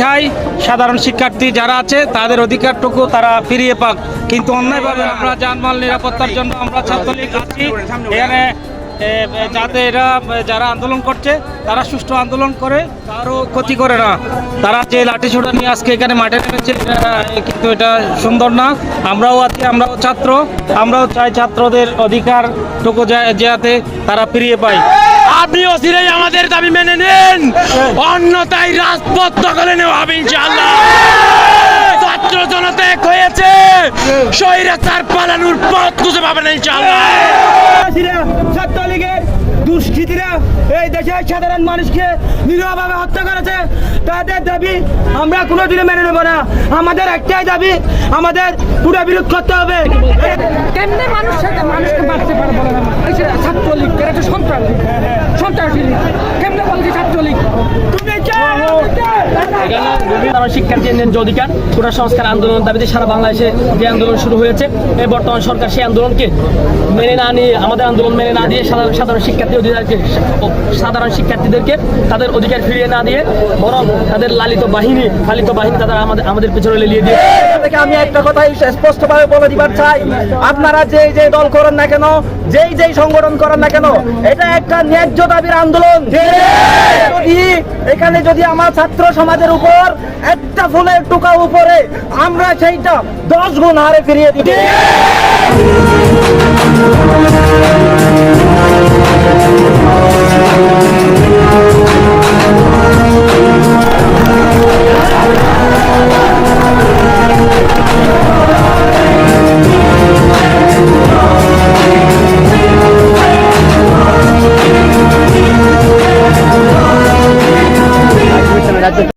চাই সাধারণ শিক্ষার্থী যারা আছে, তাদের অধিকারটুকু তারা ফিরিয়ে পাক। কিন্তু অন্যায়ভাবে আমরা যানমাল নিরাপত্তার জন্য আমরা ছাত্রলীগ আছি। এখানে যাতে এরা যারা আন্দোলন করছে, তারা সুষ্ঠু আন্দোলন করে, কারও ক্ষতি করে না। তারা যে লাঠি ছোটা নিয়ে আজকে এখানে মাঠে নেমেছে কিন্তু এটা সুন্দর না। আমরাও আছি, আমরাও ছাত্র। আমরাও চাই ছাত্রদের অধিকারটুকু যাতে তারা ফিরিয়ে পায়। আপনি অচিরেই আমাদের দাবি মেনে নিন। অন্যতায় রাজপথ দখলে নেওয়া হবে ইনশাআল্লাহ। ছাত্র জনতা এক হয়েছে। স্বৈরাচার পালানোর পথ খুঁজে পাবে না ইনশাআল্লাহ। ছাত্রলীগের দুষ্কৃতীরা এই দেশের সাধারণ মানুষকে নিরীহভাবে হত্যা করেছে। তাদের দাবি আমরা কোনোদিনও মেনে নেব না। আমাদের একটাই দাবি আমাদের পুরো বিরোধ করতে হবে। কেমনে মানুষ সাথে মানুষকে মারতে পারে বলে না এই যে ছাত্রলীগ এরা তো সন্ত্রাস সন্ত্রাসী লীগ। কেমনে বলছে ছাত্রলীগ তুমি কে? এখানে বিভিন্ন শিক্ষার্থীর ন্যায্য অধিকার কোটা সংস্কার আন্দোলন দাবিতে সারা বাংলাদেশে যে আন্দোলন শুরু হয়েছে, এই বর্তমান সরকার সেই আন্দোলনকে মেনে না নিয়ে, আমাদের আন্দোলন মেনে না দিয়ে সাধারণ শিক্ষার্থী অধিকারকে সাধারণ শিক্ষার্থীদেরকে তাদের অধিকার ফিরিয়ে না দিয়ে, বরং তাদের লালিত বাহিনী লালিত বাহিনী তাদের আমাদের আমাদের পেছনে লেলিয়ে দিয়ে থেকে আমি একটা কথাই স্পষ্টভাবে বলে দিবার চাই, আপনারা যে যে দল করেন না কেন, যেই যেই সংগঠন করেন না কেন, এটা একটা ন্যায্য দাবির আন্দোলন। যদি এখানে যদি আমার ছাত্র সমাজের উপর একটা ফুলের টুকা উপরে, আমরা সেইটা দশ গুণ হারে ফিরিয়ে দিব Gracias.